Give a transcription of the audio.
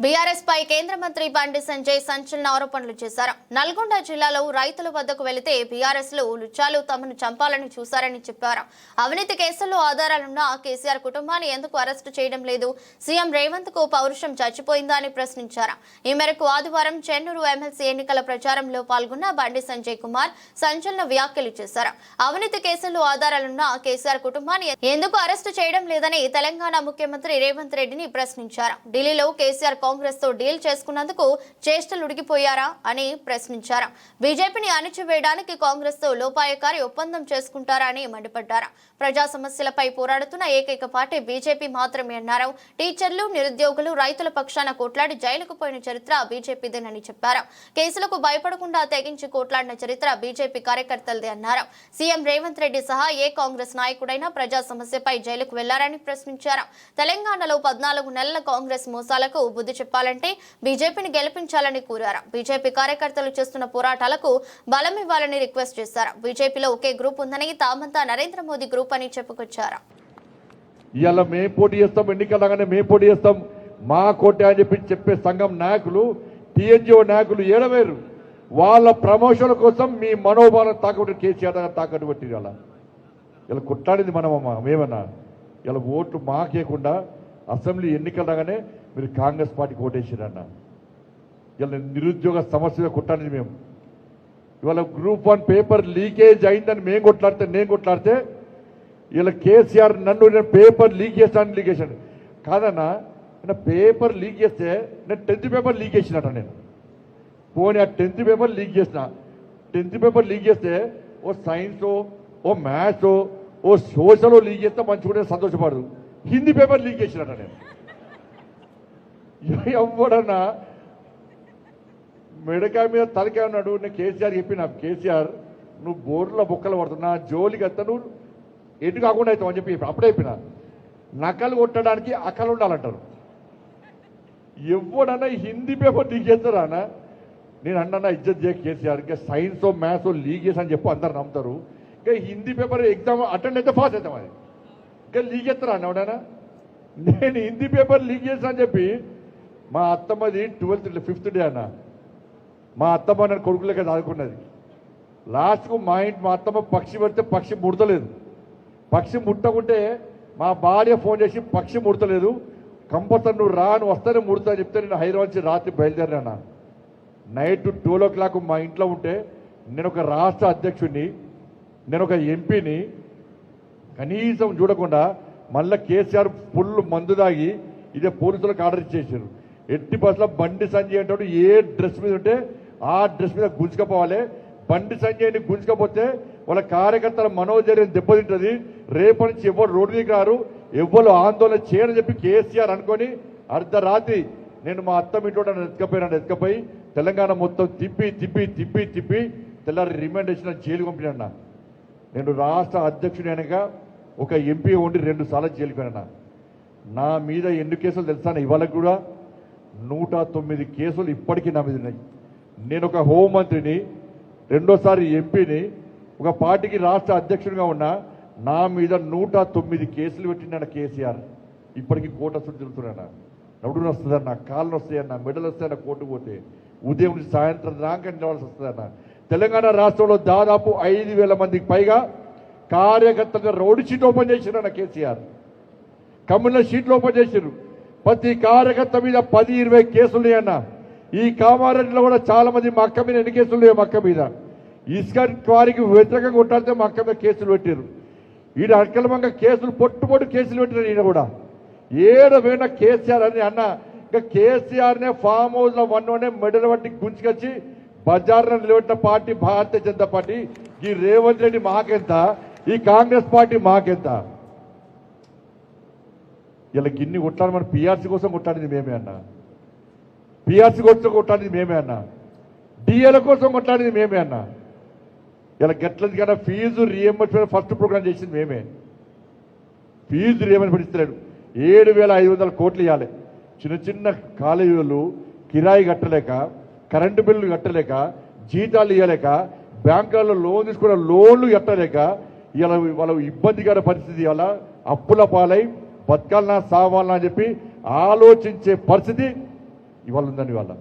BRS పై కేంద్ర మంత్రి బండి సంజయ్ సంచలన ఆరోపణలు చేశారు. నల్గొండ జిల్లాలో రైతుల వద్దకు వెళితే బీఆర్ఎస్లో లుచ్చాలు తమను చంపాలని చూశారని చెప్పారు. అవినీతి కేసుల్లో ఆధారాలున్న కేసీఆర్ కుటుంబాన్ని ఎందుకు అరెస్టు చేయడం లేదు? సీఎం రేవంత్కు పౌరుషం చచ్చిపోయిందా అని ప్రశ్నించారు. ఈ మేరకు ఆదివారం చెన్నూరు ఎమ్మెల్సీ ఎన్నికల ప్రచారంలో పాల్గొన్న బండి సంజయ్ కుమార్ సంచలన వ్యాఖ్యలు చేశారు. అవినీతి కేసుల్లో ఆధారాలున్న కేసీఆర్ కుటుంబాన్ని ఎందుకు అరెస్టు చేయడం లేదని తెలంగాణ ముఖ్యమంత్రి రేవంత్ రెడ్డిని ప్రశ్నించారు. ఢిల్లీలో కేసీఆర్ కాంగ్రెస్తో డీల్ చేసుకున్నందుకు చేష్టలు ఉడిగిపోయారా అని ప్రశ్నించారు. బీజేపీని అణిచివేయడానికి కాంగ్రెస్తో లోపాయకారి ఒప్పందం చేసుకుంటారా అని మండిపడ్డారు. ప్రజా సమస్యలపై పోరాడుతున్న ఏకైక పార్టీ బీజేపీ మాత్రమే అన్నారు. టీచర్లు నిరుద్యోగులు రైతుల పక్షాన కోట్లాడి జైలుకు పోయిన చరిత్ర బీజేపీదేనని చెప్పారు. కేసులకు భయపడకుండా తెగించి కోట్లాడిన చరిత్ర బీజేపీ కార్యకర్తలదే అన్నారు. సీఎం రేవంత్ రెడ్డి సహా ఏ కాంగ్రెస్ నాయకుడైనా ప్రజా సమస్యపై జైలుకు వెళ్ళారని ప్రశ్నించారు. తెలంగాణలో పద్నాలుగు నెలల కాంగ్రెస్ మోసాలకు బుద్ధి చెప్పాలంటే బీజేపీని గెలిపించాలని కోరారు. బీజేపీ కార్యకర్తలు చేస్తున్న పోరాటాలకు బలం ఇవ్వాలని రిక్వెస్ట్ చేశారు. బీజేపీలో ఒకే గ్రూప్ ఉందని తామంతా నరేంద్ర మోదీ గ్రూప్ అని చెప్పుకొచ్చారు. ఇలా మేము పోటీ చేస్తాం ఎన్నికలగానే మేము పోటీ చేస్తాం. మా కోట అని చెప్పి చెప్పే సంఘం నాయకులు టీఎన్జిఓ నాయకులు ఏడవేరు వాళ్ళ ప్రమోషన్ కోసం మీ మనోభావం తాకట్టు కేసీఆర్ గారు తాకట్టు పెట్టిరు అలా ఇలా కొట్లాడింది మనమమ్మా మేమన్నా. ఇలా ఓట్లు మాకేయకుండా అసెంబ్లీ ఎన్నికలు రాగానే మీరు కాంగ్రెస్ పార్టీకి ఓటేసారన్న ఇలా నిరుద్యోగ సమస్య కొట్టాడింది మేము. ఇవాళ గ్రూప్ వన్ పేపర్ లీకేజ్ అయిందని మేము కొట్లాడితే నేను కొట్లాడితే ఇలా కేసీఆర్ నన్ను నేను పేపర్ లీక్ చేస్తాను లీక్ చేశాను కాదన్నా నేను పేపర్ లీక్ చేస్తే నేను టెన్త్ పేపర్ లీక్ చేసినట నేను. పోనీ ఆ టెన్త్ పేపర్ లీక్ చేసిన టెన్త్ పేపర్ లీక్ చేస్తే ఓ సైన్స్ ఓ మ్యాథ్స్ ఓ సోషల్ లీక్ చేస్తే మంచిగా సంతోషపడదు. హిందీ పేపర్ లీక్ చేసినట నేను. ఎవడన్నా మెడకాయ మీద తలకాయ ఉన్నాడు నేను కేసీఆర్ చెప్పిన కేసీఆర్ నువ్వు బోర్లో బొక్కలు పడుతున్నా జోలికి వస్తా నువ్వు ఎటు కాకుండా అవుతావు అని చెప్పి అప్పుడే చెప్పిన. నకలు కొట్టడానికి అకలు ఉండాలంటారు. ఎవడన్నా హిందీ పేపర్ లీక్ చేస్తారా నేను అన్నా ఇజ్జత్ చేయ కేసీఆర్ ఇంకా సైన్స్ మ్యాథ్స్ లీక్ చేసి అని చెప్పి అందరు నమ్ముతారు. ఇంకా హిందీ పేపర్ ఎగ్జామ్ అటెండ్ అయితే పాస్ అవుతాం అది ఇంకా లీక్ చేస్తారా అన్న ఎవడన్నా? నేను హిందీ పేపర్ లీక్ చేసా అని చెప్పి మా అత్తమ్మది ట్వెల్త్ ఫిఫ్త్ డే అన్న. మా అత్తమ్మ నన్ను కొడుకులక చదువుకున్నది. లాస్ట్కు మా ఇంటి మా అత్తమ్మ పక్షి పెడితే పక్షి ముడతలేదు. పక్షి ముట్టకుంటే మా భార్య ఫోన్ చేసి పక్షి ముడతలేదు. కంపల్సరీ నువ్వు రా నువ్వు వస్తానే ముడతా చెప్తే నేను హైదరాబాద్ నుంచి రాత్రి బయలుదేరినా నైట్ ట్వెల్వ్ ఓ క్లాక్ మా ఇంట్లో ఉంటే నేను ఒక రాష్ట్ర అధ్యక్షుడిని నేను ఒక ఎంపీని కనీసం చూడకుండా మళ్ళీ కేసీఆర్ ఫుల్ మందు దాగి ఇదే పోలీసులకు ఆర్డర్ ఇచ్చేసారు. ఎట్టి బస్సులో బండి సంజయ్ అంటాడు ఏ డ్రెస్ మీద ఉంటే ఆ డ్రెస్ మీద గుంజుకపోవాలి. బండి సంజయ్ని గుంజుకపోతే వాళ్ళ కార్యకర్తల మనోధైర్యం దెబ్బతింటుంది. రేపటి నుంచి ఎవరు రోడ్డు దిగి రారు ఎవరు ఆందోళన చేయని చెప్పి కేసీఆర్ అనుకొని అర్ధరాత్రి నేను మా అత్తం ఇంట్లో ఎత్తుకపోయినాను ఎత్తుకపోయి తెలంగాణ మొత్తం తిప్పి తిప్పి తిప్పి తిప్పి తెల్లారి రిమాండ్ ఇచ్చిన జైలు పంపినా నేను రాష్ట్ర అధ్యక్షుడి ఒక ఎంపీ ఉండి రెండు సార్లు జైలుకి నా మీద ఎన్ని కేసులు తెలుసా ఇవాళ కూడా నూట తొమ్మిది కేసులు ఇప్పటికీ నా మీద ఉన్నాయి. నేను ఒక హోంమంత్రిని రెండోసారి ఎంపీని ఒక పార్టీకి రాష్ట్ర అధ్యక్షుడిగా ఉన్నా నా మీద నూట తొమ్మిది కేసులు పెట్టినాడు కేసీఆర్. ఇప్పటికీ కోట చుట్టూ తిరుగుతున్నాడు నడుడు వస్తుందన్న కాళ్ళు వస్తాయన్న మెడలు వస్తాయన్న కోర్టు పోతే. ఉదయం నుంచి సాయంత్రం దాకా నిలవాల్సి వస్తుందన్న తెలంగాణ రాష్ట్రంలో దాదాపు ఐదు వేల మందికి పైగా కార్యకర్తలుగా రోడ్డు షీట్ ఓపెన్ చేసిరన్న కేసీఆర్. కమ్యూనల్ షీట్లు ఓపెన్ చేసారు ప్రతి కార్యకర్త మీద పది ఇరవై కేసులు ఉన్నాయన్న. ఈ కామారెడ్డిలో కూడా చాలా మంది మా అక్క మీద ఎన్ని కేసులు లేవు అక్క మీద. ఇసుక వారికి వ్యతిరేకంగా ఉంటాడితే మా అక్క మీద కేసులు పెట్టారు ఈయన అక్రమంగా కేసులు పొట్టు పొట్టు కేసులు పెట్టినారు ఈయన కూడా. ఏడు పోయిన కేసీఆర్ అని అన్న ఇంకా కేసీఆర్నే ఫామ్ హౌస్లో వన్నోనే మెడల్ వంటి గుంజుకొచ్చి బజార్లో నిలబెట్టిన పార్టీ భారతీయ జనతా పార్టీ. ఈ రేవంత్ రెడ్డి మాకెంత? ఈ కాంగ్రెస్ పార్టీ మాకెంత? ఇలా గిన్ని కొట్టాలి మన పిఆర్సీ కోసం కొట్టాడింది మేమే అన్న. పిఆర్సీ కోసం కొట్టాడింది మేమే అన్న. డిఏల కోసం కొట్టాడింది మేమే అన్న. ఇలా గెట్లది కన్నా ఫీజు రీఎంబర్స్మెంట్ ఫస్ట్ ప్రోగ్రామ్ చేసింది మేమే. ఫీజు రీఎంబర్స్మెంట్ ఇస్తలేడు. ఏడు వేల ఐదు వందల కోట్లు ఇవ్వాలి చిన్న చిన్న కాలేజీలు కిరాయి కట్టలేక కరెంటు బిల్లు కట్టలేక జీతాలు ఇవ్వలేక బ్యాంకులలో లోన్ తీసుకున్న లోన్లు కట్టలేక ఇలా వాళ్ళ ఇబ్బందికర పరిస్థితి అలా అప్పుల పాలై బతకాలనా సావాలనా అని చెప్పి ఆలోచించే పరిస్థితి ఇవాళ ఉందని వాళ్ళ